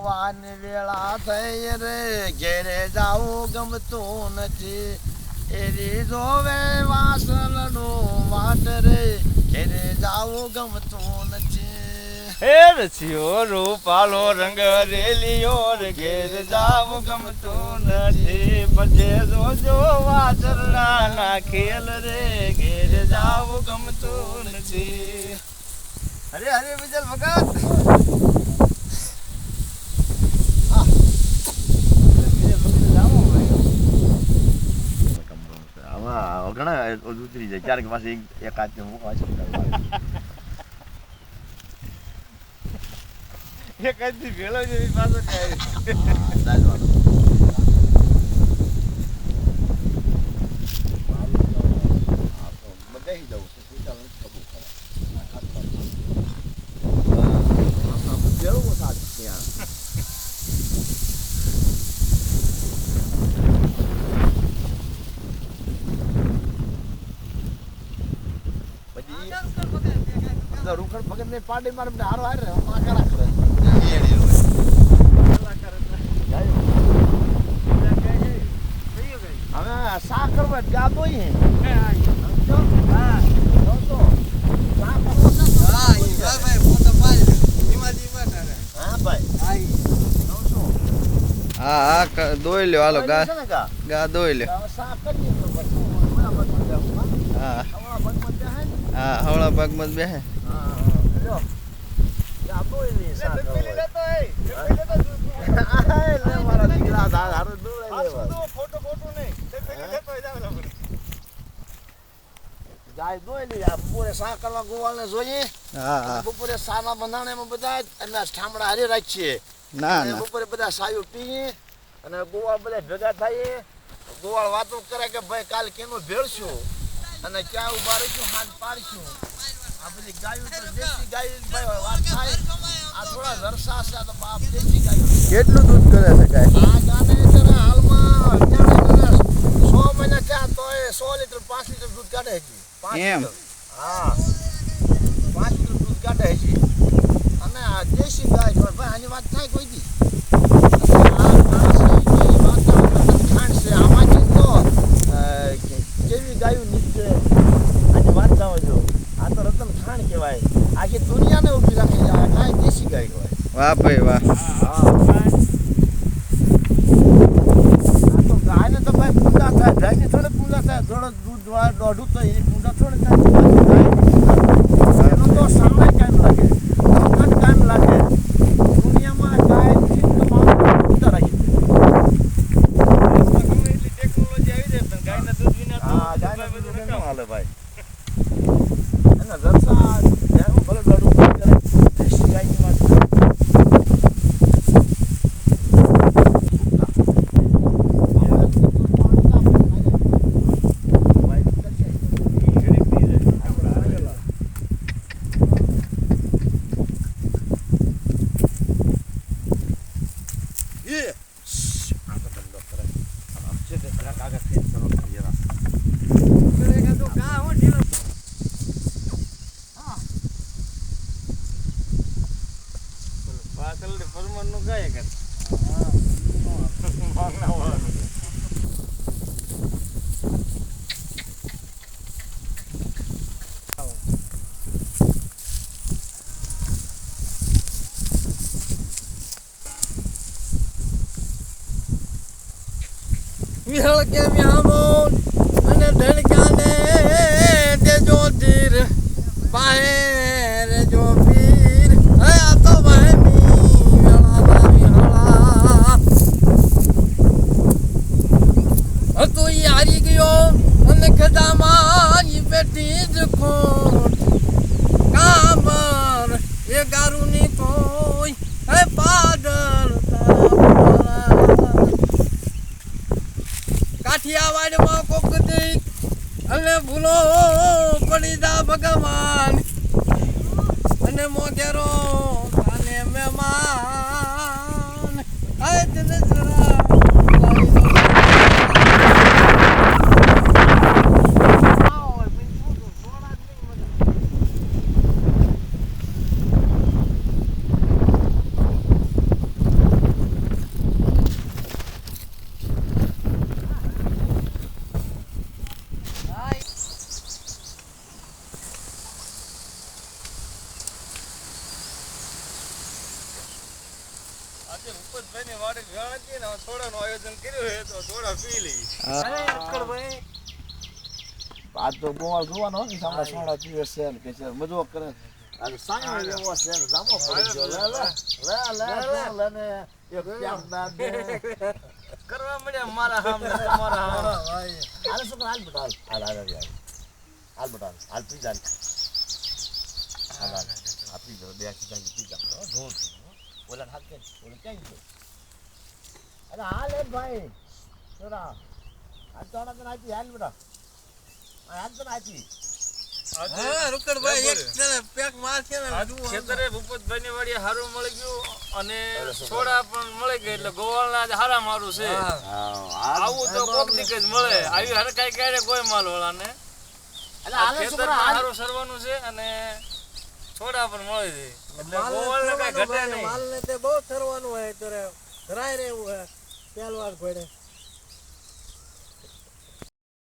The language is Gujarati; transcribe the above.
સુવાની વેળા થઈ રે. ઘેરે જાવું ગમતું નથી. એરી જોવે વાસણનું વાટ રે. ઘેરે જાવું ગમતું નથી. હે રસિયો રૂપાલો રંગ રેલિયો રે. ઘેર જાવું ગમતું નથી. પછી જોજો વાસરડા ના ખેલ રે. ઘેર જાવું ગમતું નથી. અરે અરે વિજલ ભગત. આમાં ઘણા ઉતરી જાય. ક્યારેક પાછી એક હાથ એક જ ભેળો જેવી પાછો જાય રૂખડ ભગત ને પાડી મારે મને હારો હારે માં કરા કરે. હવે સા કરવા જાતો હે. હા હા દોઈ લ્યો હાલો ગા ગા દોઈ લ્યો. હા હવળા ભાગમાં જ બેહે. હા. જો મારા દીકરા હારો દૂર લેવા દોઈ આ બપોરે સા કરવા ગોવાળને જોઈએ. હા હા. બપોરે સાના બંધાણામાં બધા અમે ઠામડા હારે રાખીએ. ના ના. બપોરે બધા સાયું પીએ. અને ગોવાળ બધા ભેગા થઈએ. ગોવાળ વાતો કરે કે ભાઈ કાલ કેનું ભેળશું? અને ક્યાં ઊભા રહીશું? હાથ પાડશું? આ બધી ગાયું તો દેશી ગાયું વાત થાય. આ થોડા વરસા છે તો બાપ દેશી ગાયું. કેટલું દૂધ કરે છે ગાય? આ ગાને હાલમાં અત્યારે ને સો મહિના થયા તોય સો લીટર પાંચ લીટર દૂધ કાઢે છે. પાંચ એમ? હા. પાંચ લીટર દૂધ કાઢે છે. અને આ દેશી ગાય છે. ભાઈ આની વાત થાય કોઈ દી આ ઘાસ છે, એ વાતાવરણ ખાંડ છે આમાંથી તો અ, કે- કેવી ગાયું નીકળે આની વાત જાઓ છો આ તો રતન ખાંડ કહેવાય આખી દુનિયાને ઊભી રાખી છે આ ગાય દેશી ગાય કહેવાય વાહ. ભાઈ વાહ ગાયને તો ભાઈ પૂંજા થાય, ગાયને થોડે પૂંજા થાય, થોડો દૂધ દોઢું તો એની Wala kagat yan sa baba. વિહળ કે વ્યામોન અને ધણકાને દેજો ધીર બાહેર જો પીર હે આ તો વહેમી વેળાના વિહળા હતો ઈ હારી ગયો, અને ખદામાં ઈ બેઠી જ ખોટ કાબર એ ગારુની કોઈ હે પાદર કાઠિયાવાડમાં કોક દી અને ભૂલો પડી જા ભગવાન. અને મોગેરો અને મહેમાન. આય આજે ભૂપતભાઈની વાડી વેણ હતી ને હવે આયોજન કર્યું છે તો થોડા પી લઈ આ તો ગોવાળ જોવાનો ને સામડા સોડા પીવે છે ને કે છે મજો કરે આ સાંયો એવો છે ને જામો પડી ગયો. લે લે લે લે લે લે ને એક પ્યાર ના દે. કરવા મળ્યા મારા સામે તમારા સામે હાલ શું હાલ બટા હાલ. હાલ હાલ હાલ બટા હાલ. પી જા હાલ હાલ આ પી બે આખી જાની પી ઓલા હાથ કે ક્યાં ગયો? અરે હા લે ભાઈ. સોરા હાલ તો આના તને આપી હાલ બટા. હાલ ખેતરે વાડીએ હારું મળી ગયું અને છોડા પણ મળી ગઈ એટલે ગોવાળના જ હારા મારું છે. આવું તો કોક દીક જ મળે. આવી હરકાઈ ક્યારે કોઈ માલ વાળાને ખેતર હારું સરવાનું છે અને છોડા પણ મળી જાય એટલે ગોવાળને કઈ ઘટે નહીં. માલ ને તે બહુ ફેરવાનું હોય ત્યારે ધરાય રહેવું હોય પહેલવાર ઘોડે